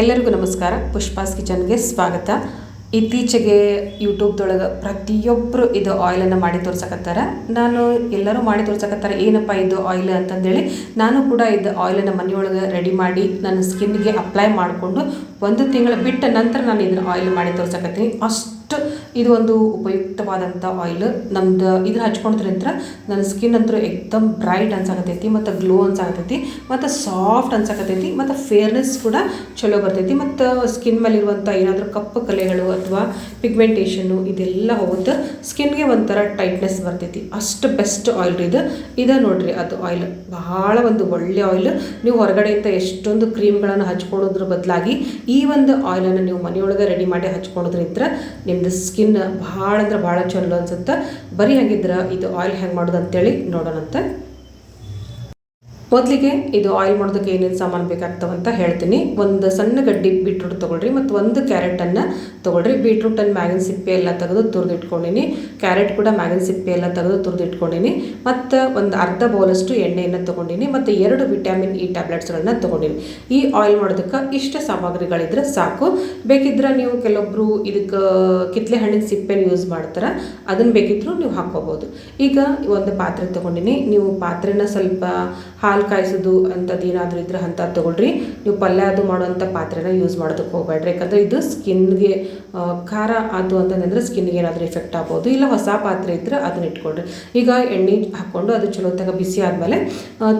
ಎಲ್ಲರಿಗೂ ನಮಸ್ಕಾರ. ಪುಷ್ಪಾಸ್ ಕಿಚನ್ಗೆ ಸ್ವಾಗತ. ಇತ್ತೀಚೆಗೆ ಯೂಟ್ಯೂಬ್ದೊಳಗೆ ಪ್ರತಿಯೊಬ್ಬರು ಇದು ಆಯಿಲನ್ನು ಮಾಡಿ ತೋರ್ಸಕತ್ತಾರ. ನಾನು ಎಲ್ಲರೂ ಮಾಡಿ ತೋರ್ಸಕತ್ತಾರ, ಏನಪ್ಪ ಇದು ಆಯಿಲ್ ಅಂತಂದೇಳಿ ನಾನು ಕೂಡ ಇದು ಆಯಿಲನ್ನು ಮನೆಯೊಳಗೆ ರೆಡಿ ಮಾಡಿ ನನ್ನ ಸ್ಕಿನ್ಗೆ ಅಪ್ಲೈ ಮಾಡಿಕೊಂಡು ಒಂದು ತಿಂಗಳು ಬಿಟ್ಟ ನಂತರ ನಾನು ಇದನ್ನು ಆಯಿಲ್ ಮಾಡಿ ತೋರ್ಸಕತ್ತೀನಿ. ಅಷ್ಟು ಇದು ಒಂದು ಉಪಯುಕ್ತವಾದಂಥ ಆಯಿಲ್ ನಮ್ದು ಇದನ್ನ ಹಚ್ಕೊಂಡ್ರಿಂದ ನನ್ನ ಸ್ಕಿನ್ ಅಂತೂ ಎಕ್ದಮ್ ಬ್ರೈಟ್ ಅನ್ಸಾಕತೈತಿ, ಮತ್ತು ಗ್ಲೋ ಅನ್ಸಾಕತೈತಿ, ಮತ್ತು ಸಾಫ್ಟ್ ಅನ್ಸಾಕತೈತಿ, ಮತ್ತು ಫೇರ್ನೆಸ್ ಕೂಡ ಚಲೋ ಬರ್ತೈತಿ. ಮತ್ತು ಸ್ಕಿನ್ ಮೇಲಿರುವಂಥ ಏನಾದರೂ ಕಪ್ಪು ಕಲೆಗಳು ಅಥವಾ ಪಿಗ್ಮೆಂಟೇಷನ್ನು ಇದೆಲ್ಲ ಹೋಗುತ್ತೆ. ಸ್ಕಿನ್ಗೆ ಒಂಥರ ಟೈಟ್ನೆಸ್ ಬರ್ತೈತಿ. ಅಷ್ಟು ಬೆಸ್ಟ್ ಆಯಿಲ್ ಇದು. ಇದು ನೋಡಿರಿ ಅದು ಆಯಿಲ್ ಬಹಳ ಒಂದು ಒಳ್ಳೆ ಆಯಿಲ್ ನೀವು ಹೊರಗಡೆಯಿಂದ ಎಷ್ಟೊಂದು ಕ್ರೀಮ್ಗಳನ್ನು ಹಚ್ಕೊಳ್ಳೋದ್ರ ಬದಲಾಗಿ ಈ ಒಂದು ಆಯಿಲನ್ನು ನೀವು ಮನೆಯೊಳಗೆ ರೆಡಿ ಮಾಡಿ ಹಚ್ಕೊಳ್ಳೋದ್ರಿಂದ ನಿಮ್ಮದು ಸ್ಕಿನ್ ಭಾಳ ಅಂದ್ರೆ ಭಾಳ ಚಲೋ ಅನ್ಸುತ್ತೆ. ಬರೀ ಹಾಗಿದ್ರೆ ಇದು ಆಯಿಲ್ ಹೆಂಗೆ ಮಾಡೋದು ಅಂತೇಳಿ ನೋಡೋಣಂತೆ. ಮೊದಲಿಗೆ ಇದು ಆಯಿಲ್ ಮಾಡೋದಕ್ಕೆ ಏನೇನು ಸಾಮಾನು ಬೇಕಾಗ್ತವಂತ ಹೇಳ್ತೀನಿ. ಒಂದು ಸಣ್ಣ ಗಡ್ಡಿ ಬೀಟ್ರೂಟ್ ತೊಗೊಳ್ರಿ ಮತ್ತು ಒಂದು ಕ್ಯಾರೆಟನ್ನು ತೊಗೊಳ್ರಿ. ಬೀಟ್ರೂಟನ್ನು ಮ್ಯಾಗಿನ ಸಿಪ್ಪೆ ಎಲ್ಲ ತೆಗೆದು ತುರಿದು ಇಟ್ಕೊಂಡಿನಿ ಕ್ಯಾರೆಟ್ ಕೂಡ ಮ್ಯಾಗಿನ ಸಿಪ್ಪೆ ಎಲ್ಲ ತೆಗೆದು ತುರಿದು ಇಟ್ಕೊಂಡಿನಿ ಮತ್ತು ಒಂದು ಅರ್ಧ ಬೌಲಷ್ಟು ಎಣ್ಣೆಯನ್ನು ತೊಗೊಂಡಿನಿ. ಮತ್ತು ಎರಡು ವಿಟಮಿನ್ ಇ ಟ್ಯಾಬ್ಲೆಟ್ಸ್ಗಳನ್ನ ತೊಗೊಂಡಿನಿ. ಈ ಆಯಿಲ್ ಮಾಡೋದಕ್ಕೆ ಇಷ್ಟ ಸಾಮಗ್ರಿಗಳಿದ್ರೆ ಸಾಕು. ಬೇಕಿದ್ರೆ ನೀವು ಕೆಲವೊಬ್ಬರು ಇದಕ್ಕೆ ಕಿತ್ಲೆ ಹಣ್ಣಿನ ಸಿಪ್ಪೆನ ಯೂಸ್ ಮಾಡ್ತಾರೆ. ಅದನ್ನು ಬೇಕಿದ್ರೂ ನೀವು ಹಾಕ್ಕೋಬೋದು. ಈಗ ಒಂದು ಪಾತ್ರೆ ತೊಗೊಂಡಿನಿ. ನೀವು ಪಾತ್ರೆನ ಸ್ವಲ್ಪ ಹಾಲು ಕಾಯಿಸೋದು ಅಂಥದ್ದು ಏನಾದರೂ ಇದ್ರೆ ಅಂಥದ್ದು ತೊಗೊಳ್ರಿ. ನೀವು ಪಲ್ಯ ಅದು ಮಾಡುವಂಥ ಪಾತ್ರೆನ ಯೂಸ್ ಮಾಡೋದಕ್ಕೆ ಹೋಗಬೇಡ್ರಿ. ಯಾಕಂದರೆ ಇದು ಸ್ಕಿನ್ಗೆ ಖಾರ ಅದು ಅಂತಂದರೆ ಸ್ಕಿನ್ಗೆ ಏನಾದರೂ ಎಫೆಕ್ಟ್ ಆಗ್ಬೋದು. ಇಲ್ಲ ಹೊಸ ಪಾತ್ರೆ ಇದ್ದರೆ ಅದನ್ನ ಇಟ್ಕೊಳ್ರಿ. ಈಗ ಎಣ್ಣೆ ಹಾಕ್ಕೊಂಡು ಅದು ಚಲೋ ತಗ ಬಿಸಿ ಆದಮೇಲೆ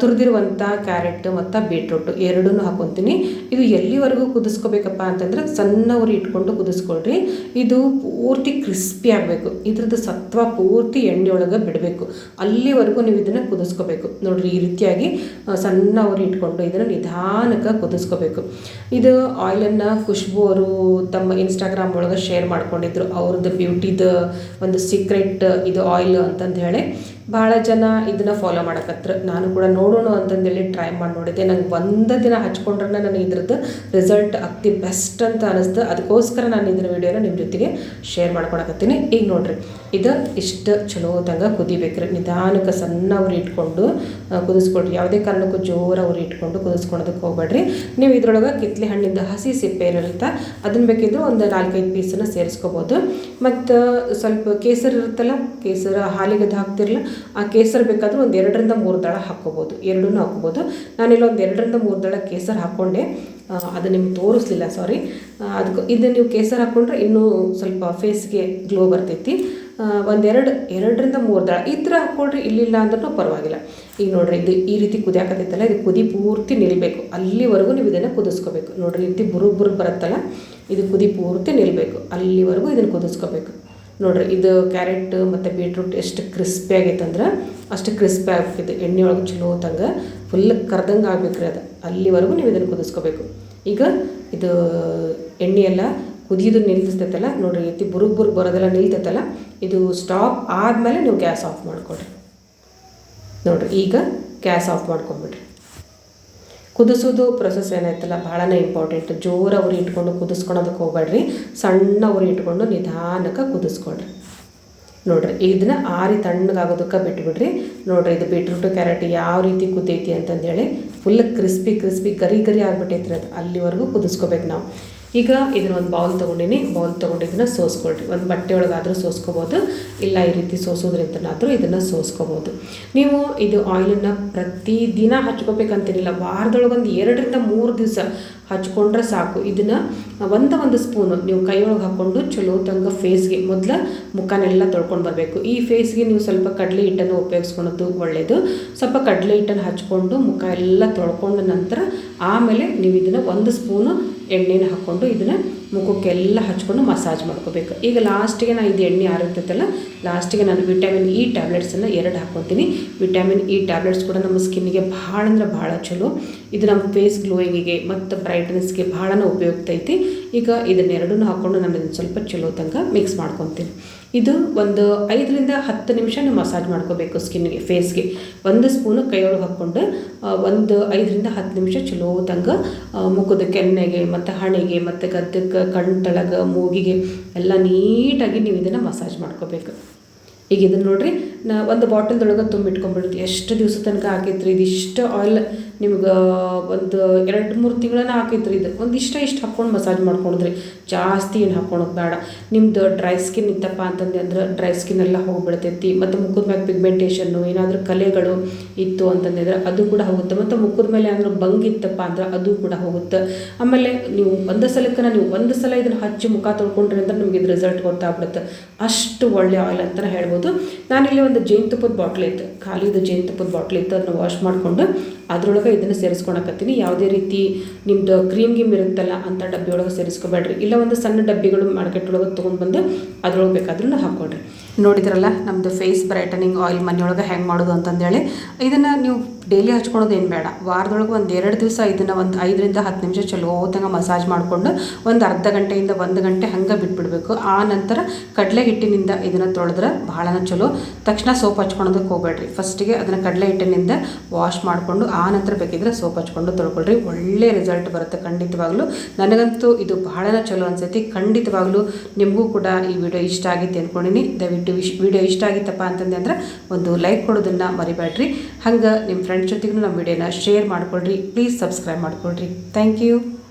ತುರಿದಿರುವಂಥ ಕ್ಯಾರೆಟ್ ಮತ್ತು ಬೀಟ್ರೂಟ್ ಎರಡೂ ಹಾಕೊತೀನಿ. ಇದು ಎಲ್ಲಿವರೆಗೂ ಕುದಿಸ್ಕೋಬೇಕಪ್ಪ ಅಂತಂದ್ರೆ ಸಣ್ಣ ಇಟ್ಕೊಂಡು ಕುದಿಸ್ಕೊಳ್ರಿ. ಇದು ಪೂರ್ತಿ ಕ್ರಿಸ್ಪಿ ಆಗಬೇಕು. ಇದ್ರದ್ದು ಸತ್ವ ಪೂರ್ತಿ ಎಣ್ಣೆ ಒಳಗೆ ಬಿಡಬೇಕು. ಅಲ್ಲಿವರೆಗೂ ನೀವು ಇದನ್ನು ಕುದಿಸ್ಕೋಬೇಕು. ನೋಡ್ರಿ ಈ ರೀತಿಯಾಗಿ ಸಣ್ಣ ಉರಿ ಇಟ್ಕೊಂಡು ಇದನ್ನು ನಿಧಾನಕ್ಕೆ ಕುದಿಸ್ಕೋಬೇಕು. ಇದು ಆಯಿಲನ್ನು ಖುಷ್ಬು ಅವರು ತಮ್ಮ ಇನ್ಸ್ಟಾಗ್ರಾಮ್ ಒಳಗೆ ಶೇರ್ ಮಾಡ್ಕೊಂಡಿದ್ರು. ಅವ್ರದ್ದು ಬ್ಯೂಟಿದ ಒಂದು ಸೀಕ್ರೆಟ್ ಇದು ಆಯಿಲ್ ಅಂತಂದು ಹೇಳಿ. ಭಾಳ ಜನ ಇದನ್ನು ಫಾಲೋ ಮಾಡಕತ್ರ. ನಾನು ಕೂಡ ನೋಡೋಣ ಅಂತಂದೇಳಿ ಟ್ರೈ ಮಾಡಿ ನೋಡಿದ್ದೆ. ನಂಗೆ ಒಂದು ದಿನ ಹಚ್ಕೊಂಡ್ರೆ ನನಗೆ ಇದ್ರದ್ದು ರಿಸಲ್ಟ್ ಅತಿ ಬೆಸ್ಟ್ ಅಂತ ಅನಿಸ್ತು. ಅದಕ್ಕೋಸ್ಕರ ನಾನು ಇದನ್ನ ವಿಡಿಯೋನ ನಿಮ್ಮ ಜೊತೆಗೆ ಶೇರ್ ಮಾಡ್ಕೊಳಕತ್ತೀನಿ. ಈಗ ನೋಡಿರಿ, ಇದು ಇಷ್ಟು ಚಲೋದಂಗೆ ಕುದಿಬೇಕ್ರಿ. ನಿಧಾನಕ್ಕೆ ಸಣ್ಣ ಇಟ್ಕೊಂಡು ಕುದಿಸ್ಕೊಡ್ರಿ. ಯಾವುದೇ ಕಾರಣಕ್ಕೂ ಜೋರ ಉರಿ ಇಟ್ಕೊಂಡು ಕುದಿಸ್ಕೊಳೋದಕ್ಕೆ ಹೋಗ್ಬೇಡ್ರಿ. ನೀವು ಇದ್ರೊಳಗೆ ಕಿತ್ಲೆ ಹಣ್ಣಿಂದ ಹಸಿ ಸಿಪ್ಪೆ ಇರುತ್ತೆ ಅದನ್ನ ಬೇಕಿದ್ರೆ ಒಂದು ನಾಲ್ಕೈದು ಪೀಸನ್ನು ಸೇರಿಸ್ಕೋಬೋದು. ಮತ್ತು ಸ್ವಲ್ಪ ಕೇಸರಿ ಇರುತ್ತಲ್ಲ, ಕೇಸರ ಹಾಲಿಗೆ ಅದು ಹಾಕ್ತಿರಲ್ಲ ಆ ಕೇಸರಿ ಬೇಕಾದರೂ ಒಂದು ಎರಡರಿಂದ ಮೂರು ದಳ ಹಾಕ್ಕೋಬೋದು. ಎರಡೂ ಹಾಕ್ಕೋಬೋದು. ನಾನಿಲ್ಲಿ ಒಂದು ಎರಡರಿಂದ ಮೂರು ದಳ ಕೇಸರಿ ಹಾಕ್ಕೊಂಡೆ ಅದು ನಿಮ್ಗೆ ತೋರಿಸ್ಲಿಲ್ಲ ಸಾರಿ ಅದಕ್ಕೆ ಇದು ನೀವು ಕೇಸರಿ ಹಾಕ್ಕೊಂಡ್ರೆ ಇನ್ನೂ ಸ್ವಲ್ಪ ಫೇಸ್ಗೆ ಗ್ಲೋ ಬರ್ತೈತಿ. ಒಂದೆರಡು ಎರಡರಿಂದ ಮೂರು ದಳ. ಈ ಥರ ಹಾಕ್ಕೊಂಡ್ರೆ ಇಲ್ಲಿಲ್ಲ ಅಂದ್ರೂ ಪರವಾಗಿಲ್ಲ. ಈಗ ನೋಡ್ರಿ, ಇದು ಈ ರೀತಿ ಕುದಿಯಾಕತ್ತೈತಲ್ಲ, ಇದು ಕುದಿ ಪೂರ್ತಿ ನಿಲ್ಲಬೇಕು ಅಲ್ಲಿವರೆಗೂ ನೀವು ಇದನ್ನು ಕುದಿಸ್ಕೋಬೇಕು. ನೋಡ್ರಿ, ಈ ರೀತಿ ಬುರುಗ್ ಬುರುಗ್ ಬರುತ್ತಲ್ಲ, ಇದು ಕುದಿ ಪೂರ್ತಿ ನಿಲ್ಲಬೇಕು ಅಲ್ಲಿವರೆಗೂ ಇದನ್ನು ಕುದಿಸ್ಕೋಬೇಕು. ನೋಡ್ರಿ, ಇದು ಕ್ಯಾರೆಟ್ ಮತ್ತು ಬೀಟ್ರೂಟ್ ಎಷ್ಟು ಕ್ರಿಸ್ಪಿ ಆಗೈತೆ ಅಂದ್ರೆ ಅಷ್ಟು ಕ್ರಿಸ್ಪಿ ಆಗ್ಬೇಕಿದೆ ಎಣ್ಣೆ ಒಳಗೆ ಚಲೋ ತಂಗ ಫುಲ್ ಕರ್ದಂಗೆ ಆಗ್ಬೇಕ್ರಿ ಅದು. ಅಲ್ಲಿವರೆಗೂ ನೀವು ಇದನ್ನು ಕುದಿಸ್ಕೋಬೇಕು. ಈಗ ಇದು ಎಣ್ಣೆ ಎಲ್ಲ ಕುದಿಯೋದು ನಿಲ್ತೈತಲ್ಲ ನೋಡ್ರಿ ರೀತಿ ಬುರುಗ್ ಬುರುಗ್ ಬರೋದೆಲ್ಲ ನಿಲ್ತೈತಲ್ಲ, ಇದು ಸ್ಟಾಪ್ ಆದಮೇಲೆ ನೀವು ಗ್ಯಾಸ್ ಆಫ್ ಮಾಡಿಕೊಡ್ರಿ ನೋಡಿರಿ, ಈಗ ಗ್ಯಾಸ್ ಆಫ್ ಮಾಡ್ಕೊಂಬಿಡ್ರಿ. ಕುದಿಸೋದು ಪ್ರೊಸೆಸ್ ಏನೈತಲ್ಲ ಭಾಳನೇ ಇಂಪಾರ್ಟೆಂಟ್ ಜೋರ ಉರಿ ಇಟ್ಕೊಂಡು ಕುದಿಸ್ಕೊಳೋದಕ್ಕೆ ಹೋಗ್ಬೇಡ್ರಿ. ಸಣ್ಣ ಉರಿ ಇಟ್ಕೊಂಡು ನಿಧಾನಕ್ಕೆ ಕುದಿಸ್ಕೊಳ್ರಿ. ನೋಡ್ರಿ, ಇದನ್ನ ಆರಿ ತಣ್ಣಗಾಗೋದಕ್ಕೆ ಬಿಟ್ಬಿಡ್ರಿ. ನೋಡ್ರಿ, ಇದು ಬೀಟ್ರೂಟು ಕ್ಯಾರೆಟ್ ಯಾವ ರೀತಿ ಕುದೈತಿ ಅಂತಂದೇಳಿ ಫುಲ್ ಕ್ರಿಸ್ಪಿ ಕ್ರಿಸ್ಪಿ ಗರಿ ಗರಿ ಆಗ್ಬಿಟ್ಟೈತ್ರಿ ಅದು. ಅಲ್ಲಿವರೆಗೂ ಕುದಿಸ್ಕೋಬೇಕು ನಾವು. ಈಗ ಇದನ್ನ ಒಂದು ಬೌಲ್ ತೊಗೊಂಡಿನಿ. ಬೌಲ್ ತೊಗೊಂಡು ಇದನ್ನ ಸೋಸ್ಕೊಳ್ರಿ. ಒಂದು ಬಟ್ಟೆ ಒಳಗಾದರೂ ಸೋಸ್ಕೋಬೋದು. ಇಲ್ಲ ಈ ರೀತಿ ಸೋಸೋದ್ರಿಂದನಾದರೂ ಇದನ್ನು ಸೋಸ್ಕೋಬೋದು. ನೀವು ಇದು ಆಯಿಲನ್ನು ಪ್ರತಿದಿನ ಹಚ್ಕೋಬೇಕಂತೇನಿಲ್ಲ ವಾರದೊಳಗೊಂದು ಎರಡರಿಂದ ಮೂರು ದಿವಸ ಹಚ್ಕೊಂಡ್ರೆ ಸಾಕು. ಇದನ್ನು ಒಂದು ಒಂದು ಸ್ಪೂನು ನೀವು ಕೈಯೊಳಗೆ ಹಾಕ್ಕೊಂಡು ಚಲೋ ತಂಗ ಫೇಸ್ಗೆ ಮೊದಲು ಮುಖನೆಲ್ಲ ತೊಳ್ಕೊಂಡು ಬರಬೇಕು. ಈ ಫೇಸ್ಗೆ ನೀವು ಸ್ವಲ್ಪ ಕಡಲೆ ಹಿಟ್ಟನ್ನು ಉಪಯೋಗಿಸ್ಕೊಳೋದು ಒಳ್ಳೆಯದು ಸ್ವಲ್ಪ ಕಡಲೆ ಹಿಟ್ಟನ್ನು ಹಚ್ಕೊಂಡು ಮುಖ ಎಲ್ಲ ತೊಳ್ಕೊಂಡ ನಂತರ ಆಮೇಲೆ ನೀವು ಇದನ್ನು ಒಂದು ಸ್ಪೂನು ಎಣ್ಣೆನ ಹಾಕ್ಕೊಂಡು ಇದನ್ನು ಮುಖಕ್ಕೆಲ್ಲ ಹಚ್ಕೊಂಡು ಮಸಾಜ್ ಮಾಡ್ಕೋಬೇಕು. ಈಗ ಲಾಸ್ಟಿಗೆ ನಾನು ಇದು ಎಣ್ಣೆ ಆರಿರ್ತೈತಲ್ಲ, ಲಾಸ್ಟಿಗೆ ನಾನು ವಿಟಮಿನ್ ಇ ಟ್ಯಾಬ್ಲೆಟ್ಸನ್ನು ಎರಡು ಹಾಕ್ಕೊತೀನಿ. ವಿಟಮಿನ್ ಇ ಟ್ಯಾಬ್ಲೆಟ್ಸ್ ಕೂಡ ನಮ್ಮ ಸ್ಕಿನ್ನಿಗೆ ಭಾಳ ಅಂದ್ರೆ ಭಾಳ ಚಲೋ. ಇದು ನಮ್ಮ ಫೇಸ್ ಗ್ಲೋಯಿಂಗಿಗೆ ಮತ್ತು ಬ್ರೈಟ್ನೆಸ್ಗೆ ಭಾಳನ ಉಪಯುಕ್ತ ಐತಿ. ಈಗ ಇದನ್ನೆರಡೂ ಹಾಕ್ಕೊಂಡು ನಾನು ಇದನ್ನು ಸ್ವಲ್ಪ ಚಲೋ ತನಕ ಮಿಕ್ಸ್ ಮಾಡ್ಕೊತೀನಿ. ಇದು ಒಂದು ಐದರಿಂದ ಹತ್ತು ನಿಮಿಷ ನೀವು ಮಸಾಜ್ ಮಾಡ್ಕೋಬೇಕು ಸ್ಕಿನ್ಗೆ ಫೇಸ್ಗೆ ಒಂದು ಸ್ಪೂನು ಕೈಯೊಳಗೆ ಹಾಕ್ಕೊಂಡು ಒಂದು ಐದರಿಂದ ಹತ್ತು ನಿಮಿಷ ಚಲೋ ತಂಗ ಮುಖದ ಕೆನ್ನೆಗೆ ಮತ್ತು ಹಣೆಗೆ ಮತ್ತು ಗದ್ದಕ್ಕೆ ಕಣ್ತಳಗ ತಳಗ ಮೂಗಿಗೆ ಎಲ್ಲ ನೀಟಾಗಿ ನೀವು ಇದನ್ನು ಮಸಾಜ್ ಮಾಡ್ಕೋಬೇಕು. ಈಗ ಇದನ್ನು ನೋಡ್ರಿ ನಾ ಒಂದು ಬಾಟಲ್ದೊಳಗೆ ತುಂಬಿಟ್ಕೊಂಡ್ಬಿಡ್ತೀವಿ ಎಷ್ಟು ದಿವಸ ತನಕ ಹಾಕೈತ್ರಿ? ಇಷ್ಟು ಆಯಿಲ್ ನಿಮ್ಗೆ, ಒಂದು ಎರಡು ಮೂರು ತಿಂಗಳನ್ನ ಹಾಕೈತ್ರಿ ಇದು. ಒಂದು ಇಷ್ಟ ಇಷ್ಟು ಹಾಕ್ಕೊಂಡು ಮಸಾಜ್ ಮಾಡ್ಕೊಂಡ್ರಿ. ಜಾಸ್ತಿ ಏನು ಹಾಕ್ಕೊಳಕ್ಕೆ ಬೇಡ. ನಿಮ್ಮದು ಡ್ರೈ ಸ್ಕಿನ್ ಇತ್ತಪ್ಪ ಅಂತಂದ್ರೆ ಅಂದ್ರೆ ಡ್ರೈ ಸ್ಕಿನ್ ಎಲ್ಲ ಹೋಗ್ಬಿಡ್ತೈತಿ. ಮತ್ತು ಮುಖದ ಮ್ಯಾಗೆ ಪಿಗ್ಮೆಂಟೇಷನ್ನು ಏನಾದರೂ ಕಲೆಗಳು ಇತ್ತು ಅಂತಂದಿದ್ರೆ ಅದು ಕೂಡ ಹೋಗುತ್ತೆ. ಮತ್ತು ಮುಖದ ಮೇಲೆ ಏನಾದರೂ ಬಂಗಿತ್ತಪ್ಪ ಅಂದ್ರೆ ಅದು ಕೂಡ ಹೋಗುತ್ತೆ. ಆಮೇಲೆ ನೀವು ಒಂದು ಸಲಕ್ಕೆ ನೀವು ಒಂದು ಸಲ ಇದನ್ನು ಹಚ್ಚಿ ಮುಖ ತೊಳ್ಕೊಂಡ್ರಿ ಅಂದ್ರೆ ನಿಮಗೆ ಇದು ರಿಸಲ್ಟ್ ಗೊತ್ತಾಗ್ಬಿಡುತ್ತೆ. ಅಷ್ಟು ಒಳ್ಳೆ ಆಯಿಲ್ ಅಂತಲೇ ಹೇಳ್ಬೋದು. ನಾನಿಲ್ಲಿ ಒಂದು ಜೇನುತುಪ್ಪದ ಬಾಟ್ಲ್ ಇತ್ತು ಖಾಲಿದು ಜೇನುತುಪ್ಪದ ಬಾಟ್ಲ್ ಇತ್ತು ಅದನ್ನ ವಾಶ್ ಮಾಡಿಕೊಂಡು ಅದರೊಳಗೆ ಇದನ್ನು ಸೇರಿಸ್ಕೊಳಕತ್ತೀನಿ ಯಾವುದೇ ರೀತಿ ನಿಮ್ಮದು ಕ್ರೀಮ್ ಗಿಮ್ ಇರುತ್ತಲ್ಲ ಅಂತ ಡಬ್ಬಿ ಒಳಗೆ ಸೇರಿಸ್ಕೋಬೇಡ್ರಿ. ಇಲ್ಲ ಒಂದು ಸಣ್ಣ ಡಬ್ಬಿಗಳು ಮಾರ್ಕೆಟ್ ಒಳಗೆ ತೊಗೊಂಡು ಬಂದು ಅದರೊಳಗೆ ಬೇಕಾದ್ರೂ ಹಾಕ್ಕೊಡ್ರಿ. ನೋಡಿದ್ರಲ್ಲ ನಮ್ಮದು ಫೇಸ್ ಬ್ರೈಟನಿಂಗ್ ಆಯಿಲ್ ಮನೆಯೊಳಗೆ ಹೆಂಗೆ ಮಾಡೋದು ಅಂತಂದೇಳಿ, ಇದನ್ನು ನೀವು ಡೈಲಿ ಹಚ್ಕೊಳೋದು ಏನು ಬೇಡ. ವಾರದೊಳಗೆ ಒಂದು ಎರಡು ದಿವಸ ಇದನ್ನು ಒಂದು ಐದರಿಂದ ಹತ್ತು ನಿಮಿಷ ಚಲೋ ಹೊತ್ತಂಗೆ ಮಸಾಜ್ ಮಾಡಿಕೊಂಡು ಒಂದು ಅರ್ಧ ಗಂಟೆಯಿಂದ ಒಂದು ಗಂಟೆ ಹಂಗೆ ಬಿಟ್ಬಿಡಬೇಕು. ಆ ನಂತರ ಕಡಲೆ ಹಿಟ್ಟಿನಿಂದ ಇದನ್ನು ತೊಳೆದ್ರೆ ಭಾಳ ಚಲೋ. ತಕ್ಷಣ ಸೋಪ್ ಹಚ್ಕೊಳೋದಕ್ಕೆ ಹೋಗ್ಬೇಡ್ರಿ. ಫಸ್ಟಿಗೆ ಅದನ್ನು ಕಡಲೆ ಹಿಟ್ಟಿನಿಂದ ವಾಶ್ ಮಾಡಿಕೊಂಡು, ಆ ನಂತರ ಬೇಕಿದ್ರೆ ಸೋಪ್ ಹಚ್ಕೊಂಡು ತೊಳ್ಕೊಳ್ರಿ. ಒಳ್ಳೆ ರಿಸಲ್ಟ್ ಬರುತ್ತೆ ಖಂಡಿತವಾಗ್ಲೂ. ನನಗಂತೂ ಇದು ಭಾಳ ಚಲೋ ಅನಿಸೈತಿ. ಖಂಡಿತವಾಗ್ಲೂ ನಿಮಗೂ ಕೂಡ ಈ ವಿಡಿಯೋ ಇಷ್ಟ ಆಗಿತ್ತು ಅಂದ್ಕೊಂಡಿನಿ ದಯವಿಟ್ಟು ವಿಶ್ ವಿಡಿಯೋ ಇಷ್ಟ ಆಗಿತ್ತಪ್ಪ ಅಂತಂದ್ರೆ ಅಂದ್ರೆ ಒಂದು ಲೈಕ್ ಕೊಡೋದನ್ನು ಮರಿಬೇಡ್ರಿ. ಹಂಗೆ ನಿಮ್ಮ ಫ್ರೆಂಡ್ಸ್ ಜೊತೆಗೂ ನಮ್ಮ ವಿಡಿಯೋನ ಶೇರ್ ಮಾಡ್ಕೊಳ್ರಿ. ಪ್ಲೀಸ್ ಸಬ್ಸ್ಕ್ರೈಬ್ ಮಾಡ್ಕೊಳ್ರಿ. Thank you